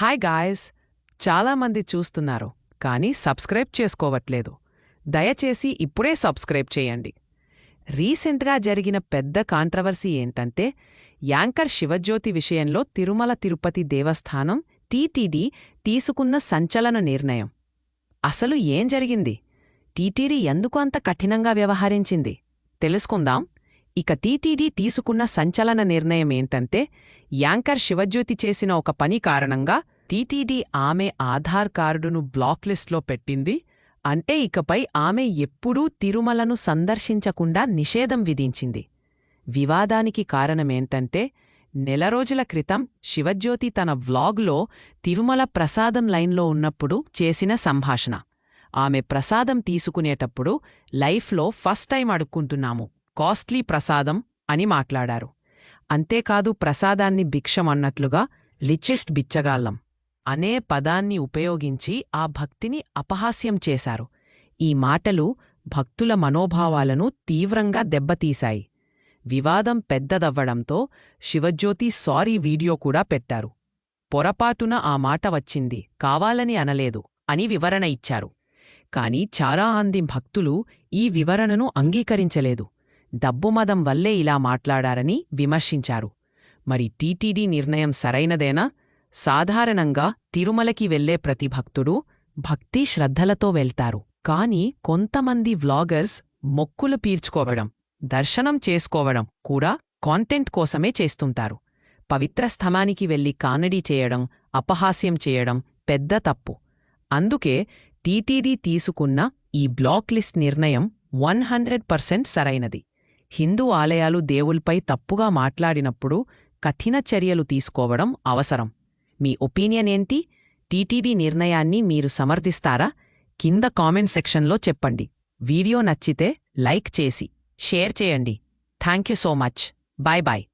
Hi guys. చాలామంది చూస్తున్నారు కానీ సబ్స్క్రైబ్ చేసుకోవట్లేదు. దయచేసి ఇప్పుడే సబ్స్క్రైబ్ చేయండి. రీసెంట్గా జరిగిన పెద్ద కాంట్రవర్సీ ఏంటంటే యాంకర్ శివజ్యోతి విషయంలో తిరుమల తిరుపతి దేవస్థానం టీటీడీ తీసుకున్న సంచలన నిర్ణయం. అసలు ఏం జరిగింది? టీటీడీ ఎందుకు అంత కఠినంగా వ్యవహరించింది? తెలుసుకుందాం. ఇక టీటీడీ తీసుకున్న సంచలన నిర్ణయమేంటంటే యాంకర్ శివజ్యోతి చేసిన ఒక పని కారణంగా టీటీడీ ఆమె ఆధార్ కార్డును బ్లాక్ లిస్ట్లో పెట్టింది. అంటే ఇకపై ఆమె ఎప్పుడూ తిరుమలను సందర్శించకుండా నిషేధం విధించింది. వివాదానికి కారణమేంటంటే నెల రోజుల క్రితం శివజ్యోతి తన వ్లాగ్లో తిరుమల ప్రసాదం లైన్లో ఉన్నప్పుడు చేసిన సంభాషణ. ఆమె ప్రసాదం తీసుకునేటప్పుడు లైఫ్లో ఫస్ట్ టైం అడుక్కుంటున్నాము. కాస్ట్లీ ప్రసాదం అని మాట్లాడారు. అంతేకాదు ప్రసాదాన్ని భిక్షమన్నట్లుగా లిచెస్ట్ బిచ్చగాళ్ళం అనే పదాన్ని ఉపయోగించి ఆ భక్తిని అపహాస్యం చేశారు. ఈ మాటలు భక్తుల మనోభావాలను తీవ్రంగా దెబ్బతీశాయి. వివాదం పెద్దదవ్వడంతో శివజ్యోతి సారీ వీడియో కూడా పెట్టారు. పొరపాటున ఆ మాట వచ్చింది కావాలని అనలేదు అని వివరణ ఇచ్చారు. కాని చాలా మంది భక్తులు ఈ వివరణను అంగీకరించలేదు. దబ్బుమదం వల్లే ఇలా మాట్లాడారని విమర్శించారు. మరి టీటీడీ నిర్ణయం సరైనదేనా? సాధారణంగా తిరుమలకి వెళ్ళే ప్రతి భక్తుడు భక్తి శ్రద్ధలతో వెళ్తారు. కాని కొంతమంది వ్లాగర్స్ మొక్కులు పీర్చుకోవడం దర్శనం చేసుకోవడం కూడా కాంటెంట్ కోసమే చేస్తుంటారు. పవిత్ర స్థమానికి వెళ్ళి కానడీ చేయడం అపహాస్యం చేయడం పెద్ద తప్పు. అందుకే టీటీడీ తీసుకున్న ఈ బ్లాక్ లిస్ట్ నిర్ణయం వన్ హండ్రెడ్ పర్సెంట్ సరైనది. హిందూ ఆలయాలు దేవుల్పై తప్పుగా మాట్లాడినప్పుడు కఠిన చర్యలు తీసుకోవడం అవసరం. మీ ఒపీనియన్ ఏంటి? టీటీడీ నిర్ణయాన్ని మీరు సమర్థిస్తారా? కింద కామెంట్ సెక్షన్లో చెప్పండి. వీడియో నచ్చితే లైక్ చేసి షేర్ చేయండి. Thank you so much. Bye bye.